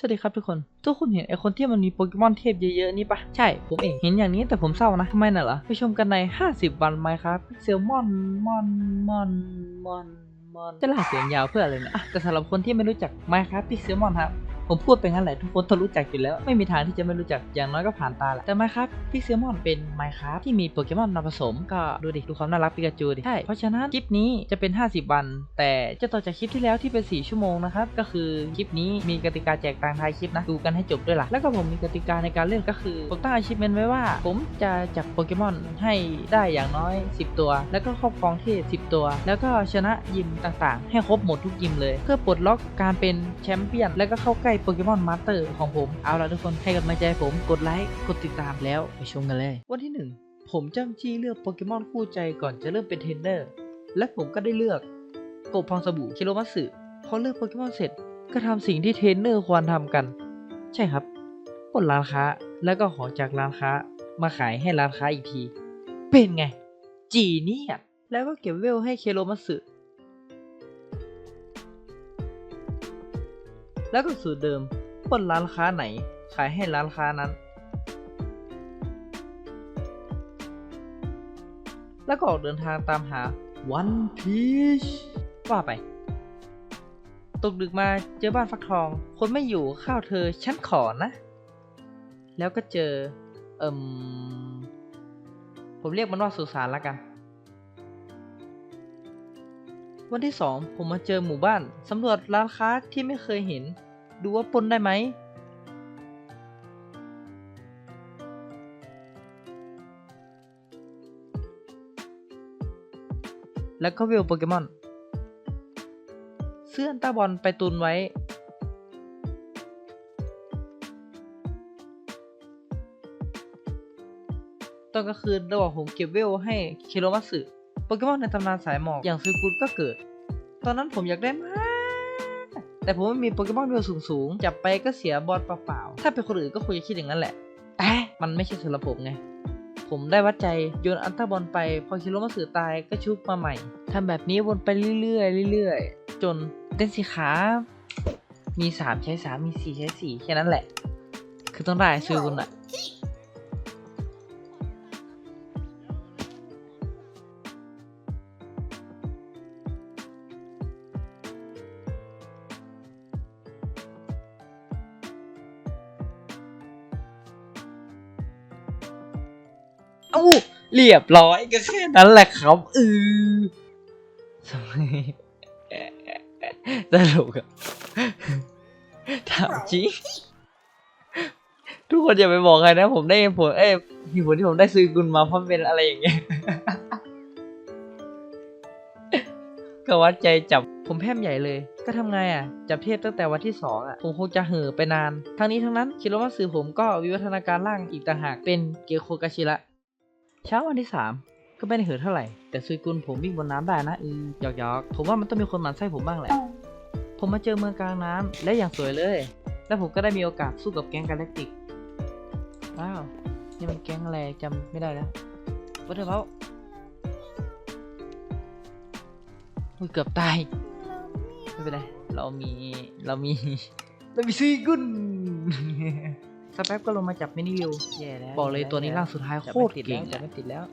สวัสดีครับทุกคน ทุกคนเห็นไอคนที่มันมีโปเกมอนเทพเยอะๆนี่ปะใช่ ผมเองเห็นอย่างนี้แต่ผมเศร้านะทำไมน่ะเหรอ ไปชมกันใน 50 วันไหมครับเซลมอนมอนมอนมอนมอนจะลากเสียงยาวเพื่ออะไรนะอะแต่สำหรับคนที่ไม่รู้จักไมครับพิกเซลมอนครับ ผมพูดไปงั้นแหละทุกคนต้องรู้จักอยู่แล้ว ไม่มีทางที่จะไม่รู้จักอย่างน้อยก็ผ่านตาแหละแต่ไมครับพิกเซลมอนเป็นไมครับที่มีโปเกมอนมาผสม ก็ดูดิดูความน่ารักปิกาจูดิใช่เพราะฉะนั้นคลิปนี้จะเป็น 50 วัน แต่จะต่อจากคลิปที่แล้วที่เป็น 4 ชั่วโมงนะครับก็คือคลิปนี้มีกติกาแจกตังท้ายคลิปนะดูกันให้จบด้วยล่ะแล้วก็ผมมีกติกาในการเล่นก็คือผมตั้งอาชีพเมนไว้ว่า ผมจะจับโปเกมอนให้ได้อย่างน้อย 10 ตัว แล้วก็ครอบครองเทพ10 ตัว แล้วก็ชนะยิมต่างๆ ให้ครบหมดทุกยิมเลย เพื่อปลดล็อกการเป็นแชมเปี้ยน แล้วก็เข้าใกล้โปเกมอนมาสเตอร์ของผม เอาละทุกคนให้กำลังใจผมกดไลค์กดติดตามแล้วไปชมกันเลย วันที่ 1 ผมจ้ำจี้เลือกโปเกมอนคู่ใจก่อนจะเริ่มเป็นเทรนเนอร์ และผมก็ได้เลือกโกบพองสบู่คิโรมัตสึพอเลือกโปเกมอนเสร็จก็ทำสิ่งที่เทรนเนอร์ควรทำกัน ใช่ครับปล้นร้านค้าแล้วก็ขอจากร้านค้ามาขายให้ร้านค้าอีกที เป็นไง จีเนี่ยแล้วก็เก็บเวลให้เคโรมัตสึ แล้วก็สูตรเดิมปล้นร้านค้าไหน ขายให้ร้านค้านั้น แล้วก็ออกเดินทางตามหา One Piece ว่าไป ตกดึกมาเจอบ้านฟักทอง คนไม่อยู่ข้าวเธอฉันขอนะ แล้วก็เจอ เอิมผมเรียกมันว่าสุสานละกัน วันที่สองผมมาเจอหมู่บ้านสำรวจร้านค้าที่ไม่เคยเห็น ดูว่าปล้นได้ไหม แล้วก็เวลโปเกมอน เสื้ออันตาบอลไปตุนไว้ ตอนกลางคืนระหว่างผมเก็บเวลให้เคโรมัสึ โปเกมอนในตำนานสายหมอกอย่างซูกุนก็เกิด ตอนนั้นผมอยากได้มาก แต่ผมไม่มีโปเกมอนเวลสูงๆ จับไปก็เสียบอลเปล่าๆ ถ้าเป็นคนอื่นก็คงจะคิดอย่างนั้นแหละแต่มันไม่ใช่สำหรับผมไง ผมได้วัดใจโยนอันตราบอลไป พอคิโรมัตสึตายก็ชุบมาใหม่ทำแบบนี้วนไปเรื่อยๆเรื่อยๆ จนเดนสิขามี 3 ใช้ 3 มี 4 ใช้ 4 แค่นั้นแหละ คือต้องได้ซื้อคุณอะ เรียบร้อยก็แค่นั้นแหละครับเออทำไมตลกอะถามจริงทุกคนอย่าไปบอกใครนะ ผมได้ผลเอ้ยมีผลที่ผมได้ซื้อกุลมาเพราะเป็นอะไรอย่างเงี้ยก็วัดใจจับผมแพมใหญ่เลย ก็ทำไงอะ จับเทพตั้งแต่วันที่สองอะ ผมคงจะเห่อไปนาน ทั้งนี้ทั้งนั้นคิดว่าสื่อผมก็วิวัฒนาการร่างอีกต่างหากเป็นเกียวโคกาชิระ เช้าวันที่สามก็ไม่ได้เหือเท่าไหร่ แต่ซุยกุลผมวิ่งบนน้ำได้นะอือหยอกยอกๆผมว่ามันต้องมีคนหมันไส้ผมบ้างแหละ ผมมาเจอเมืองกลางน้ำและอย่างสวยเลย แล้วผมก็ได้มีโอกาสสู้กับแก๊งกาแล็กติกว้าวนี่มันแก๊งอะไรจำไม่ได้แล้ววัตถุเขาอุ้ยเกือบตายไม่เป็นไรเรามีเรามีเรามีซุยกุล สักแป๊บก็ลงมาจับมินิวิว แย่แล้วบอกเลยตัวนี้ร่างสุดท้ายจับโคไม่ตรติดเก่แล้วงจับอะไม่ติดแล้ว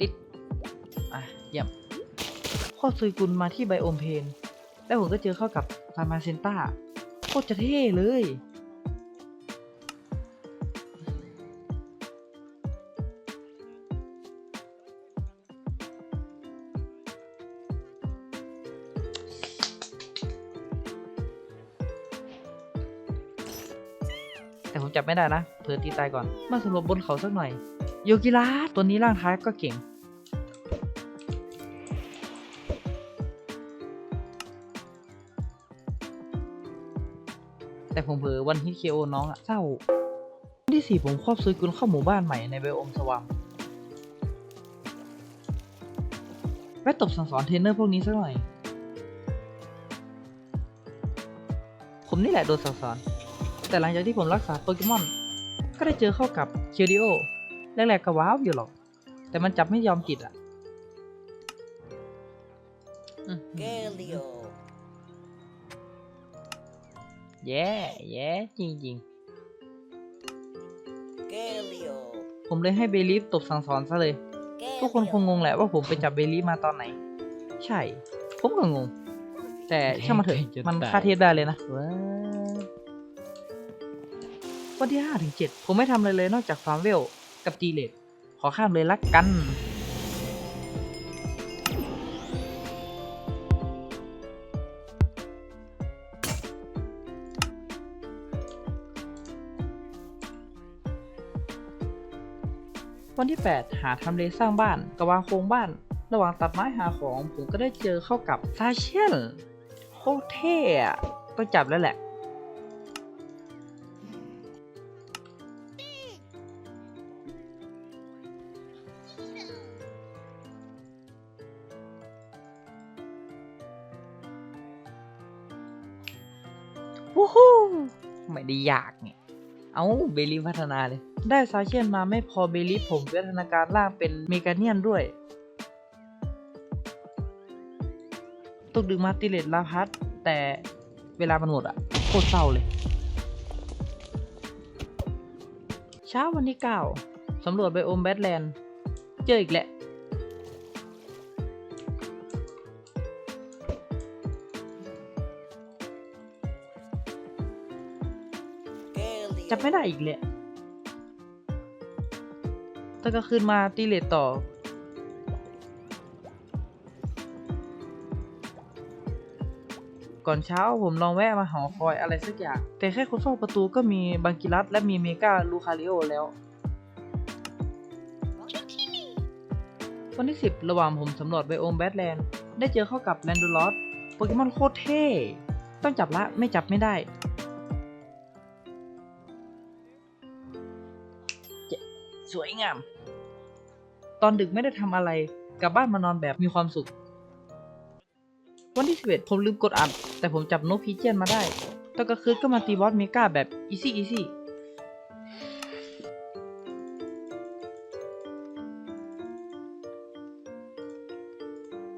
ติดอะเยี่ยมข้อซุยกุลมาที่ไบโอมเพน แล้วผมก็เจอเข้ากับฟาร์มาเซนต้าโคตรจะเท่เลย แต่ผมจับไม่ได้นะเผื่อตีตายก่อน มาสำรวจบนเขาสักหน่อยโยกิราตัวนี้ร่างท้ายก็เก่ง แต่ผมเผลอวันฮิตเคโอน้องอะเศร้าที่สี่ผมครอบซุยกุลเข้าหมู่บ้านใหม่ในไบโอมสว่างแวะตบสั่งสอนเทรนเนอร์พวกนี้สักหน่อย ผมนี่แหละโดนสั่งสอน แต่แต่หลังจากที่ผมรักษาโปเกมอน ก็ได้เจอเข้ากับเคียวดิโอแรกๆก็ว้าวอยู่หรอก แต่มันจับไม่ยอมติดอะอื้อหือ Galio. แย่แย่จริง Galio. ๆผมเลยให้เบลีฟตบสั่งสอนซะเลย ทุกคนคงงงแหละว่าผมไปจับเบลีฟมาตอนไหน ใช่ ผมก็งง แต่ช่างมาเถอะจะมันตายค่าเทปได้เลยนะว้า วันที่ห้าถึงเจ็ดผมไม่ทำอะไรเลยนอกจากฟาร์มเวล กับตีเลดขอข้ามเลยละกัน วันที่ 8 หาทำเลสร้างบ้านกวางโครงบ้าน ระหว่างตัดไม้หาของผมก็ได้เจอเข้ากับซาเชลโคเท่ต้องจับแล้วแหละ ไม่ได้ยากเนี่ย เอาเบลีพัฒนาเลย ได้ซาเชียนมาไม่พอเบลีผมวิวัฒนาการล่างเป็นเมกาเนียนด้วย ตกดึงมาติเลตลาพัสแต่เวลามันหมดอะโคตรเศร้าเลย เช้าวันที่9สำรวจไบโอมแบทแลนด์ เจออีกแหละ จับไม่ได้อีกเลยตอนกลางคืนมาตีเลทต่อ ก่อนเช้าผมลองแวะมาหอคอยอะไรสักอย่าง แต่แค่คนเฝ้าประตูก็มีบังกิรัสและมีเมกาลูคาริโอแล้ว วันที่ 10 ระหว่างผมสำรวจไบโอมแบทแลนด์ ได้เจอเข้ากับแลนดูลอสโปเกมอนโคตรเท่ ต้องจับละไม่จับไม่ได้ สวยงาม ตอนดึกไม่ได้ทำอะไร กลับบ้านมานอนแบบมีความสุข วันที่11ผมลืมกดอัด แต่ผมจับนกพีเจียนมาได้ตอนกลางคืนก็มาตีบอสเมกาแบบอีซี่อีซี่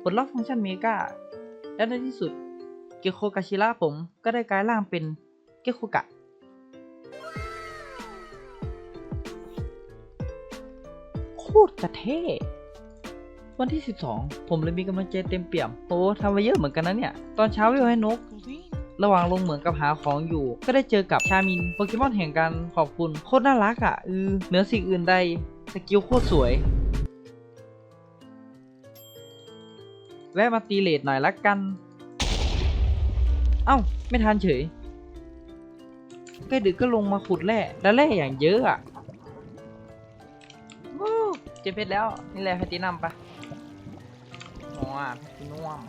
ปลดล็อกฟังก์ชันเมกาและในที่สุด เกโคกาชิระผมก็ได้กลายร่างเป็นเกโคกะ จะเท่วันที่ 12 ผมเลยมีกำลังใจเต็มเปี่ยมโอ้ทำมาเยอะเหมือนกันนะเนี่ย ตอนเช้าวิวให้นก ระหว่างลงเหมืองกับหาของอยู่ ก็ได้เจอกับชามิน โปเกมอนแห่งการขอบคุณ โคตรน่ารักอะเออเหนือสิ่งอื่นใด สกิลโคตรสวย แวะมาตีเลดหน่อยละกัน เอ้า ไม่ทันเฉยใกล้ดึกก็ลงมาขุดแร่แล้วแร่อย่างเยอะอะ เจ็บเพชรแล้ว นี่แหละแพตตินัมปะอ๋อแพตตินัม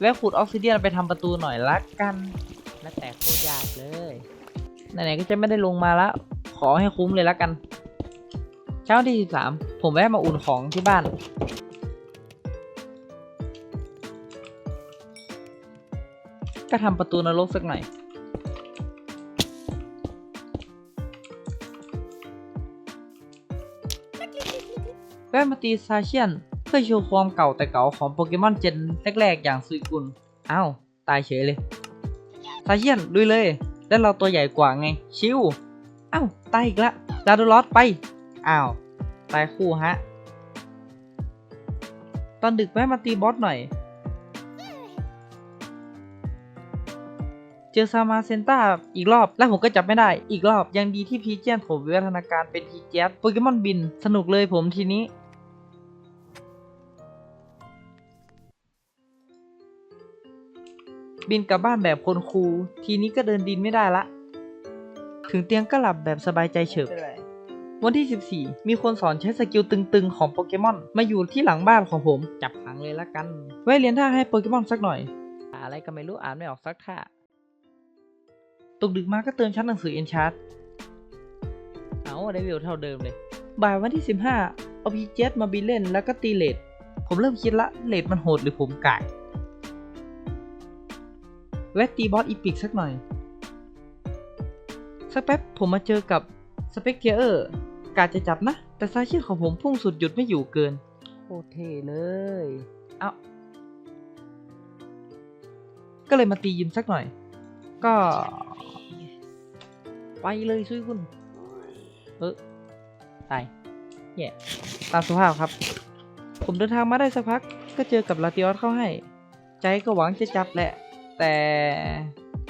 แวะขุดออกซิเดียนไปทำประตูหน่อยละกันและแต่โคตรยากเลยไหนๆก็จะไม่ได้ลงมาแล้วขอให้คุ้มเลยละกัน เช้าที่ 13 ผมแวะมาอุ่นของที่บ้าน ก็ทำประตูนรกสักหน่อย แวะมาตีซาเชียน เพื่อโชว์ความเก่าแต่เก่าของโปเกมอนเจนแรกๆ อย่างซุยกุนอ้าว ตายเฉยเลย ซาเชียนลุยเลย แล้วเราตัวใหญ่กว่าไง ชิวอ้าว ตายอีกละลาโดลอสไป อ้าว ตายคู่ฮะ ตอนดึกแวะมาตีบอสหน่อย เจอซามาเซนต้าอีกรอบ แล้วผมก็จับไม่ได้อีกรอบ ยังดีที่พีเจียนผมวิวัฒนาการเป็นพีเจสโปเกมอนบิน สนุกเลยผมทีนี้บินกลับบ้านแบบคนคูลทีนี้ก็เดินดินไม่ได้ละ ถึงเตียงก็หลับแบบสบายใจเฉิบ วันที่ 14 มีคนสอนใช้สกิลตึงๆ ของโปเกมอน มาอยู่ที่หลังบ้านของผม จับขังเลยละกัน ไว้เรียนท่าให้โปเกมอนสักหน่อย อะไรก็ไม่รู้อ่านไม่ออกสักท่า ตกดึกมาก็เติมชั้นหนังสือเอนชาร์เอาได้วิวเท่าเดิมเลย บ่ายวันที่ 15 เอาพีเจมาบินเล่นแล้วก็ตีเลดผมเริ่มคิดละเลดมันโหดหรือผมกายแวะตีบอสอีพิกสักหน่อย สักแป๊บผมมาเจอกับสเปกเกอร์กาจะจับนะ แต่ซาชิของผมพุ่งสุดหยุดไม่อยู่เกินโคตรเท่เลย เอาก็เลยมาตียิมสักหน่อย ก็ ไปเลยช่วยคุณ เออตายแย่ตามสภาพครับ ผมเดินทางมาได้สักพัก ก็เจอกับลาติออสเข้าให้ ใจก็หวังจะจับแหละ แต่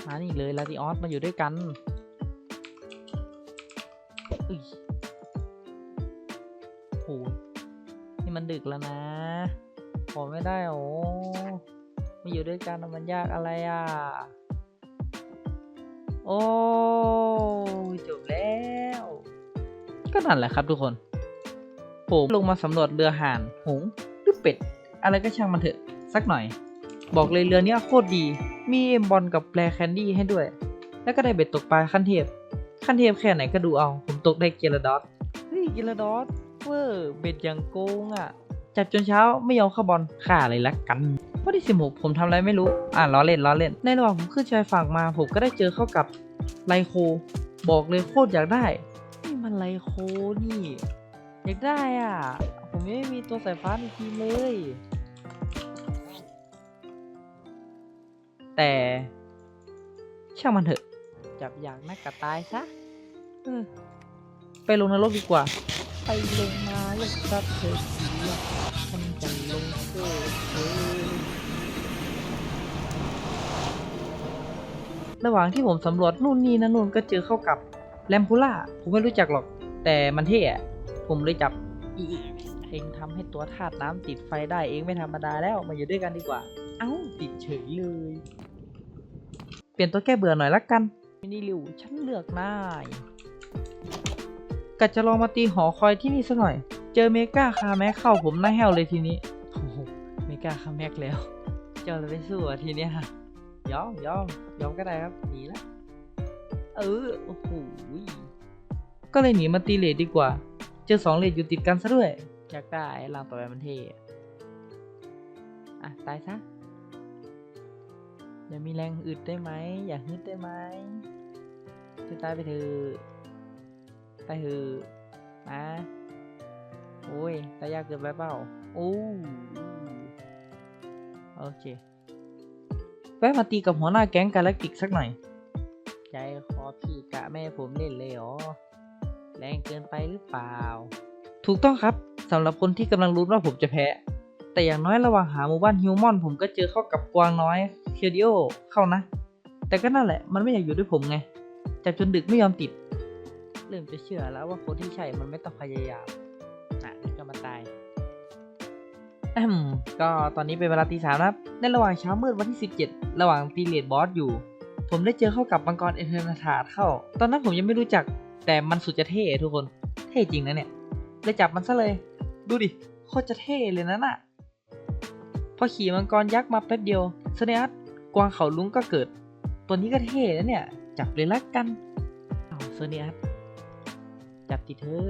มานี่เลยลาติออสมาอยู่ด้วยกันอุ๊ยโอ้ยนี่มันดึกแล้วนะขอไม่ได้โอ้มาอยู่ด้วยกันมันยากอะไรอะ อ้จบแล้ว ก็นั่นแหละครับทุกคน ผมลงมาสำรวจเรือห่าน หงหรือเป็ด อะไรก็ช่างมันเถอะ สักหน่อย บอกเลยเรือเนี้ยโคตรดี มีเอ็มบอลกับแปลแคนดี้ให้ด้วย แล้วก็ได้เบ็ดตกปลาขั้นเทพ ขั้นเทพแค่ไหนก็ดูเอา ผมตกได้เกลดอสเฮ้ยเกลดอสเวอร์เบ็ดอย่างโกงอะ จับจนเช้าไม่ยอมเข้าบอลฆ่าเลยละกันวันที่สิบหกผมทำอะไรไม่รู้ อ่าล้อเล่นล้อเล่น ในระหว่างผมขึ้นชายฝั่งมา ผมก็ได้เจอเข้ากับไลโค บอกเลยโคตรอยากได้ นี่มันไลโคนี่ อยากได้อะ ผมยังไม่มีตัวสายฟ้าในทีมเลย แต่ ช่างมันเถอะ จับอยากนักกระตายซะไปลงนรกดีกว่า ไปลงมาอยากจับเธอสี ระหว่างที่ผมสำรวจนู่นนี่นั่นนู่นก็เจอเข้ากับแลมพูล่าผมไม่รู้จักหรอก แต่มันเท่ผมเลยจับอีเองทำให้ตัวธาตุน้ำติดไฟได้เองไม่ธรรมดาแล้วมาอยู่ด้วยกันดีกว่า เอ้าติดเฉยเลย เปลี่ยนตัวแก้เบื่อหน่อยละกันมินิลิวฉันเลือกนายกัดจะลองมาตีหอคอยที่นี่สักหน่อย เจอเมกาคาแม็กเข้าผมหน้าแห้วเลยทีนี้โอ้โหไม่กล้าคัมแบ็กแล้วเจ้าเลยไปสู้ทีเนี้ย ยอมยอมยอมก็ได้ครับหนีละเออโอ้โหก็เลยหนีมาตีเลดดีกว่า เจอสองเลดอยู่ติดกันซะด้วย อยากได้ร่างต่อไปมันเท่อะอะตายซะอย่ามีแรงอึดได้ไหมอย่าฮึดได้ไหมจะตายไปเถอะตายเถอะนะโอ้ยตายยากเกินไปเปล่าโอ้โอเค แวะมาตีกับหัวหน้าแก๊งกาแล็กติกสักหน่อย ใจคอพี่กะแม่ให้ผมเล่นเลยเหรอ แรงเกินไปหรือเปล่า ถูกต้องครับสำหรับคนที่กำลังลุ้นว่าผมจะแพ้ แต่อย่างน้อยระหว่างหาหมู่บ้านฮิวมอน ผมก็เจอเข้ากับกวางน้อยเคียดิโอเข้านะ แต่ก็นั่นแหละมันไม่อยากอยู่ด้วยผมไงจับจนดึกไม่ยอมติด เริ่มจะเชื่อแล้วว่าคนที่ใช่มันไม่ต้องพยายาม ก็ตอนนี้เป็นเวลาตีสามครับ ในระหว่างเช้ามืดวันที่ 17 ระหว่างตีเลดบอสอยู่ ผมได้เจอเข้ากับมังกรเอเทอร์นาธาเข้า ตอนนั้นผมยังไม่รู้จัก แต่มันสุดจะเท่ทุกคน เท่จริงนะเนี่ยเลยจับมันซะเลย ดูดิ โคตรจะเท่เลยนะน่ะ พอขี่มังกรยักษ์มาแป๊บเดียวสเนอัสกวางเขาลุงก็เกิด ตัวนี้ก็เท่นะเนี่ย จับเลยละกันเอาเซอร์เนียสจับติเธอ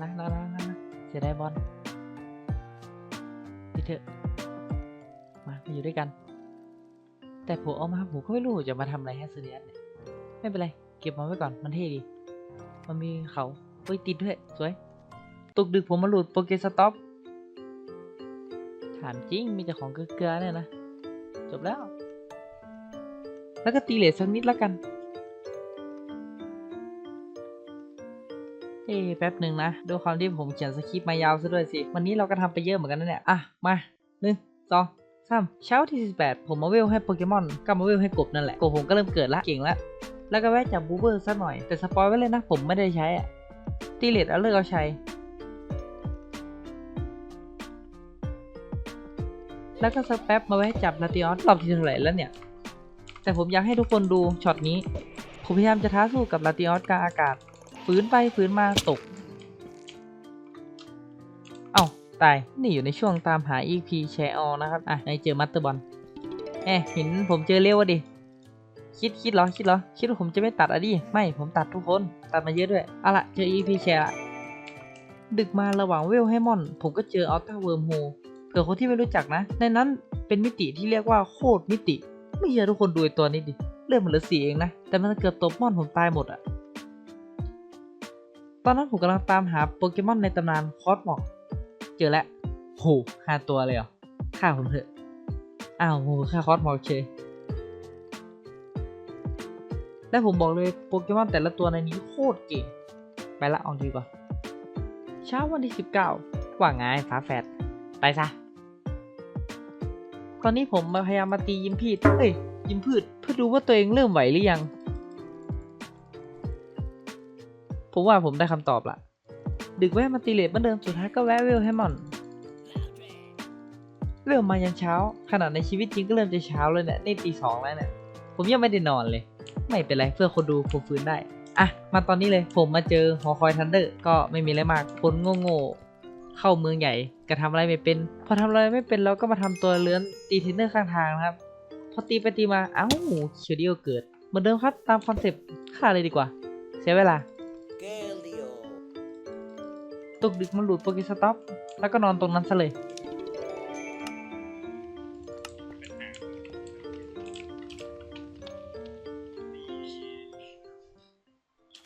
นะนะนะนะนะเสียดายบอล เถอะ มามาอยู่ด้วยกัน แต่ผมเอามาผมก็ไม่รู้จะมาทำอะไรให้เซอร์เนียสเนี่ยไม่เป็นไร เก็บมาไว้ก่อนมันเท่ดี มันมีเขาเฮ้ยติดด้วย สวยตกดึกผมมาหลุดโปเกสต็อปถามจริงมีแต่ของเกลือๆเนี่ยนะ จบแล้ว แล้วก็ตีเลทสักนิดละกัน เอ้แป๊บหนึ่งนะด้วยความที่ผมเขียนสคริปต์มายาวซะด้วยสิ วันนี้เราก็ทำไปเยอะเหมือนกันนะเนี่ย อะ มาหนึ่งสองสามเช้าที่48 ผมมาเวลให้โปเกมอนก็มาเวลให้กบนั่นแหละ กบผมก็เริ่มเกิดละเก่งละ แล้วก็แวะจับบูเบอร์สักหน่อย แต่สปอยไว้เลยนะ ผมไม่ได้ใช้อะตีเลทเอาเลิกเอาใช้ แล้วก็สักแป๊บมาไว้จับลาติออสรอบที่เท่าไหร่แล้วเนี่ย แต่ผมอยากให้ทุกคนดูช็อตนี้ ผมพยายามจะท้าสู้กับลาติออสกลางอากาศ ฝืนไปฝืนมาตก เอ้าตาย นี่อยู่ในช่วงตามหา EP แชร์ออนะครับ อะในเจอมัตเตอร์บอลแอบเห็นผมเจอเร็วอะดิ คิดคิดเหรอ คิดเหรอ คิดว่าผมจะไม่ตัดอะดิ ไม่ ผมตัดทุกคน ตัดมาเยอะด้วย เอาละเจอ EP แชร์ละ ดึกมาระหว่างเวลให้มอน ผมก็เจออัลต้าเวิร์มโฮเผื่อคนที่ไม่รู้จักนะ ในนั้นเป็นมิติที่เรียกว่าโคตรมิติ ไม่เชื่อทุกคนดูไอตัวนี้ดิเลื่อดมันเหลือสีเองนะ แต่มันเกือบตบมอนผมตายหมดอะ อนนั้นผมกำลังตามหาโปเกมอนในตำนานคอสมอกเจอแล้วโหห้าตัวเลยเหรอฆ่าผมเถอะ อ้าวโหฆ่าคอสมอกเชยและผมบอกเลยโปเกมอนแต่ละตัวในนี้โคตรเก่ง ไปละเอาดีกว่า เช้าวันที่ 19 ว่าไงฝาแฝดไปซะ ตอนนี้ผมพยายามมาตียิมพีดเอ้ยยิมพืชเพื่อดูว่าตัวเองเริ่มไหวหรือยัง ผมว่าผมได้คำตอบละ ดึกแวะมาตีเลทเหมือนเดิมสุดท้ายก็แวะเวลให้มอนเริ่มมายันเช้า ขนาดในชีวิตจริงก็เริ่มจะเช้าเลยเนี่ยนี่ตีสองแล้วเนี่ย ผมยังไม่ได้นอนเลย ไม่เป็นไรเพื่อคนดูผมฟื้นได้ อะ มาตอนนี้เลยผมมาเจอหอคอยทันเดอร์ก็ไม่มีอะไรมากคนโง่ๆเข้าเมืองใหญ่ก็ทำอะไรไม่เป็น พอทำอะไรไม่เป็นเราก็มาทำตัวเลื้อนตีเทนเนอร์ข้างทางนะครับ พอตีไปตีมาเอ้าเชอร์ดิโอเกิด เหมือนเดิมครับตามคอนเซปต์ฆ่าเลยดีกว่า เสียเวลา Galio. ตกดึกมันหลุดโปเกสต็อปแล้วก็นอนตรงนั้นซะเลย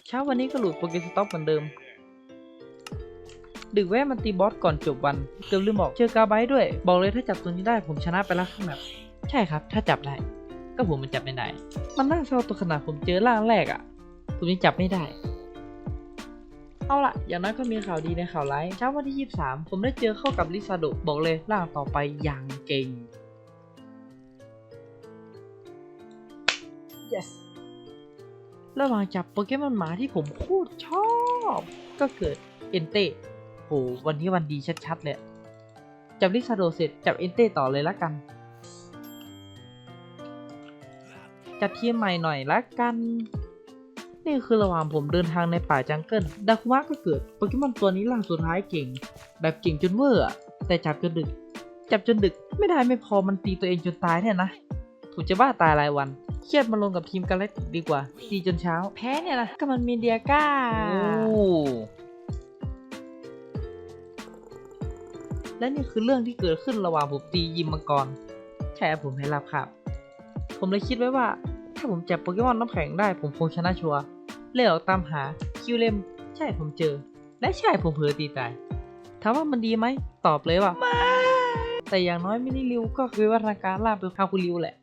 เช้าวันนี้ก็หลุดโปเกสต็อปเหมือนเดิม ดึกแวะมันตีบอสก่อนจบวันเกือบลืมบอกเจอกาไบด้วย บอกเลยถ้าจับตัวนี้ได้ผมชนะไปแล้วข้างแบบใช่ครับ ถ้าจับได้ ก็ผมมันจับไม่ได้ มันน่าเศร้าตัวขนาดผมเจอร่างแรกอะ่ะ ผมยังจับไม่ได้ เอาละอย่างน้อยก็มีข่าวดีในข่าวร้ายเช้าวันที่ 23 ผมได้เจอเข้ากับลิซาโดบอกเลยร่างต่อไปอย่างเก่ง yes ระหว่างจับโปเกมอนหมาที่ผมโคตรชอบ ก็เกิดเอนเต้โหวันนี้วันดีชัดๆเลยจับลิซาโดเสร็จจับเอนเต้ต่อเลยละกัน จัดทีมใหม่หน่อยละกัน นี่คือระหว่างผมเดินทางในป่าจังเกิลดาคุมะก็เกิดโปเกมอนตัวนี้ล่าสุดท้ายเก่ง แบบเก่งจนเวอร์อะแต่จับจนดึก จับจนดึกไม่ได้ไม่พอมันตีตัวเองจนตายเนี่ยนะผมจะบ้าตายรายวัน เครียดมาลงกับทีมกาแล็กติกดีกว่า ตีจนเช้า แพ้เนี่ยนะก็มันมีเดียก้าและนี่คือเรื่องที่เกิดขึ้นระหว่างผมตียิมมังกรใช่ครับผมให้รับครับ ผมเลยคิดไว้ว่า ถ้าผมจับโปเกมอนน้ำแข็งได้ผมคงชนะชัวร์ เลยออกตามหาคิวเลมใช่ผมเจอ และใช่ผมเผลอตีตายถามว่ามันดีไหมตอบเลยว่าไม่แต่อย่างน้อยมินิริวก็คือวัฒนาการล่าเป็นคาคูริวแหละ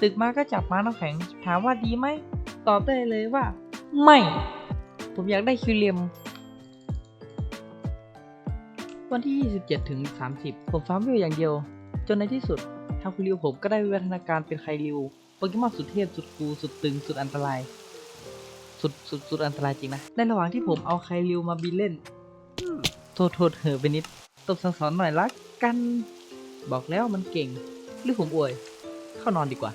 ตึกมาก็จับม้าน้ำแข็ง ถามว่าดีไหมตอบได้เลยว่า ไม่ ผมอยากได้คิวเลมวันที่ 27 ถึง 30 ผมฟาร์มวิวอย่างเดียว จนในที่สุดทาคุริวผมก็ได้วิวัฒนาการเป็นไคริว โปเกมอนสุดเทพสุดคูลสุดตึงสุดอันตราย สุดสุดสุดอันตรายจริงนะ ในระหว่างที่ผมเอาไคริวมาบินเล่นอืมโทษโทษเหอะไปนิด ตบสั่งสอนหน่อยละกัน บอกแล้วมันเก่ง หรือผมอวย เข้านอนดีกว่า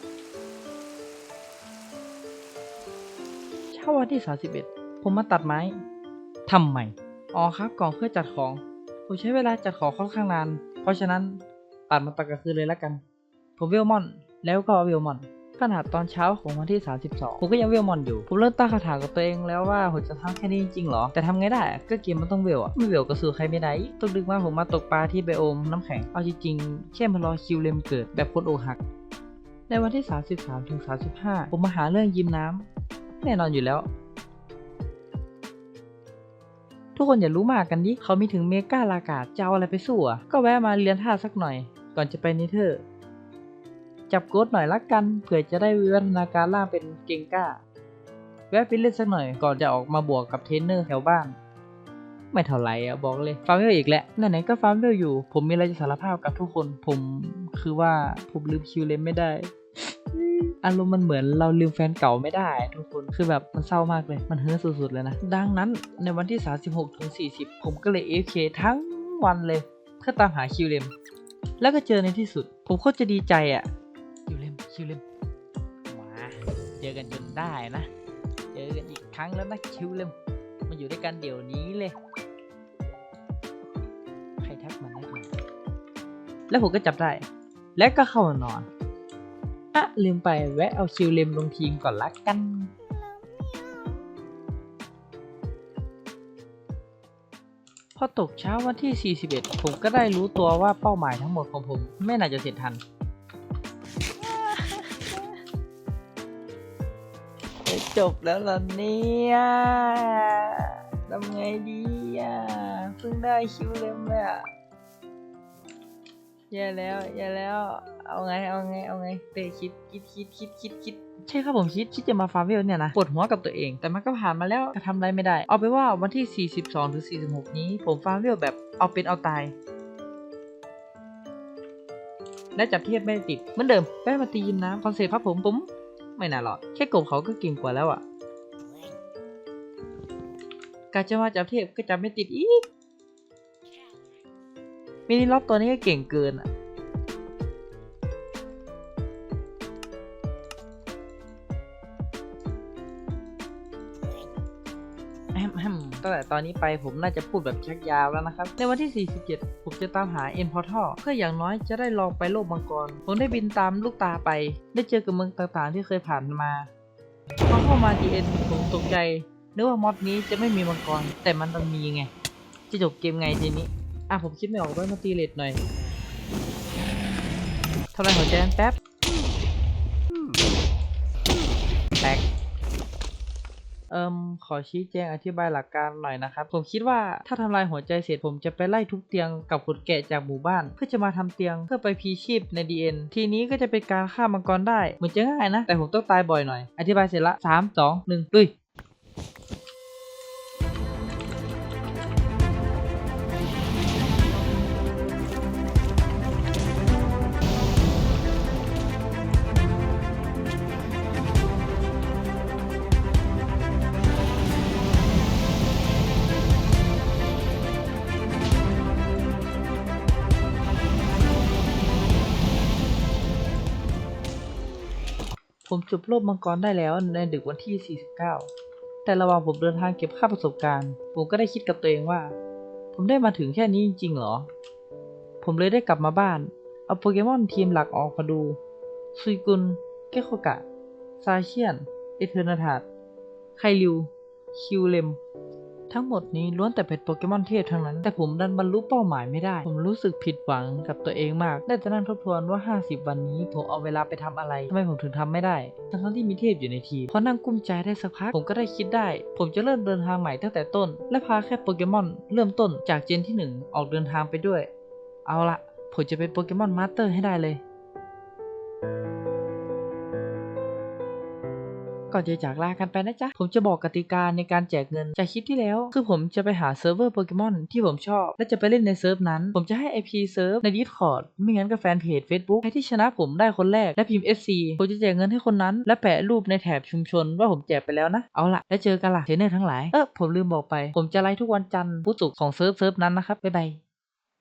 เช้าวันที่ 31 ผมมาตัดไม้ทำไมอ๋อครับกล่องเพื่อจัดของ ผมใช้เวลาจัดของค่อนข้างนาน เพราะฉะนั้นตัดมาตัดกลางคืนเลยละกัน ผมเวลมอน แล้วก็เวลมอน ขนาดตอนเช้าของวันที่ 32ผมก็ยังเวลมอนอยู่ ผมเริ่มตั้งคำถากับตัวเองแล้วว่าผมจะทำแค่นี้จริงหรอ แต่ทำไงได้ก็เกมมันต้องเวลอะไม่เวลก็สู้ใครไม่ได้อีกตกดึกมาผมมาตกปลาที่ไบโอมน้ำแข็ง เอาจริงๆแค่มารอคิวเลมเกิดแบบคนอกหัก ในวันที่ 33ถึง35 ผมมาหาเรื่องยิมน้ำแน่นอนอยู่แล้วทุกคนอย่ารู้มากกันดิ เขามีถึงเมกาลากาดจะเอาอะไรไปสู้อะ ก็แวะมาเรียนท่าสักหน่อย ก่อนจะไปนิเธอร์ จับโกดหน่อยละกันเผื่อจะได้วิวัฒนาการล่างเป็นเกงก้า แวะไปเล่นสักหน่อยก่อนจะออกมาบวกกับเทรนเนอร์แถวบ้าน ไม่เท่าไหร่อะบอกเลยฟาร์มเวลอีกแหล้วไหนๆก็ฟาร์มเวลอยู่ ผมมีอะไรจะสารภาพกับทุกคน ผมคือว่าผมลืมคิวเลนไม่ได้อารมณ์มันเหมือนเราลืมแฟนเก่าไม่ได้ ทุกคนคือแบบมันเศร้ามากเลย มันเฮ้อสุดๆเลยนะ ดังนั้นในวันที่ 36ถึง40 ผมก็เลย AFK ทั้งวันเลย เพื่อตามหาคิวเลมแล้วก็เจอในที่สุด ผมโคตรจะดีใจอะ่ะ คิวเลมมาเจอกันจนได้นะ เจอกันอีกครั้งแล้วนะคิวเลมมาอยู่ด้วยกันเดี๋ยวนี้เลย ใครทักมันได้ไหมแล้วผมก็จับได้ และก็เข้านอนอะลืมไปแวะเอาคิวเลมลงทีมก่อนละกันพอตกเช้าวันที่ 41 ผมก็ได้รู้ตัวว่าเป้าหมายทั้งหมดของผม ไม่น่าจะเสร็จทัน จบแล้วเหรอเนี่ยทำไงดีอะเพิ่งได้คิวเล่มเลยอะแย่แล้วแย่แล้ว เอาไง เอาไง เอาไงเตะคิดคิดคิดคิดคิดคิดใช่ครับผมคิดคิดจะมาฟาร์มเวลเนี่ยนะปวดหัวกับตัวเอง แต่มันก็ผ่านมาแล้วทำอะไรไม่ได้ เอาไปว่าวันที่ 42 หรือ 46 นี้ ผมฟาร์มเวลแบบเอาเป็นเอาตายและจับเทียบไม่ติดเหมือนเดิมได้มาตียิมน้ำคอนเซ็ปต์ครับผมผม ไม่น่ารอด แค่กบเขาก็เก่งกว่าแล้วอะ่ะการจะมาจับเทพก็จับไม่ติดอีกมินิล็อบตัวนี้ก็เก่งเกินอะ ตั้งแต่ตอนนี้ไปผมน่าจะพูดแบบชักยาวแล้วนะครับ ในวันที่ 47 ผมจะตามหาเอ็นพอร์ทัลเพื่ออย่างน้อยจะได้ลองไปโลกมังกร ผมได้บินตามลูกตาไป ได้เจอกับเมืองต่างๆ ที่เคยผ่านมาพอเข้ามาดีเอ็นผมตกใจนึกว่ามอดนี้จะไม่มีมังกร แต่มันดันมีไง จะจบเกมไงทีนี้ อะผมคิดไม่ออกไว้มาตีเลดหน่อยทำลายหัวใจกันแป๊บแตก เอิมขอชี้แจงอธิบายหลักการหน่อยนะครับ ผมคิดว่าถ้าทำลายหัวใจเสร็จผมจะไปไล่ทุบเตียงกับขุดแกะจากหมู่บ้าน เพื่อจะมาทำเตียงเพื่อไปพีชีพใน DN ทีนี้ก็จะเป็นการฆ่ามังกรได้เหมือนจะง่ายนะ แต่ผมต้องตายบ่อยหน่อย อธิบายเสร็จละ3 2 1ลุย ผมจบโลกมังกรได้แล้วในดึกวันที่ 49 แต่ระหว่างผมเดินทางเก็บค่าประสบการณ์ ผมก็ได้คิดกับตัวเองว่า ผมได้มาถึงแค่นี้จริงๆเหรอ ผมเลยได้กลับมาบ้าน เอาโปเกมอนทีมหลักออกมาดู ซุยกุน เกโคกะ ซาเชียน เอเทอร์นาทาดไคลิว คิวเลม ทั้งหมดนี้ล้วนแต่เป็นโปเกมอนเทพทั้งนั้น แต่ผมดันบรรลุเป้าหมายไม่ได้ ผมรู้สึกผิดหวังกับตัวเองมาก ได้แต่นั่งทบทวนว่า 50 วันนี้ ผมเอาเวลาไปทำอะไรทำไมผมถึงทำไม่ได้ ทั้งที่มีเทพอยู่ในทีมพอนั่งกุ้มใจได้สักพัก ผมก็ได้คิดได้ ผมจะเริ่มเดินทางใหม่ตั้งแต่ต้น และพาแค่โปเกมอนเริ่มต้นจากเจนที่ 1 ออกเดินทางไปด้วย เอาละผมจะเป็นโปเกมอนมาสเตอร์ให้ได้เลย ก่อนจะจากลากันไปนะจ๊ะ ผมจะบอกกติกาในการแจกเงินจากคลิปที่แล้ว คือผมจะไปหาเซิร์ฟเวอร์โปเกมอนที่ผมชอบ และจะไปเล่นในเซิร์ฟนั้น ผมจะให้ IP เซิร์ฟใน Discord ไม่งั้นก็แฟนเพจ Facebook ใครที่ชนะผมได้คนแรกและพิมพ์ FC ผมจะแจกเงินให้คนนั้น และแปะรูปในแถบชุมชนว่าผมแจกไปแล้วนะ เอาละแล้วเจอกันล่ะเทรนเนอร์ทั้งหลาย เออผมลืมบอกไป ผมจะไลฟ์ทุกวันจันทร์พุธศุกร์ของเซิร์ฟเซิร์ฟนั้นนะครับบ๊ายบาย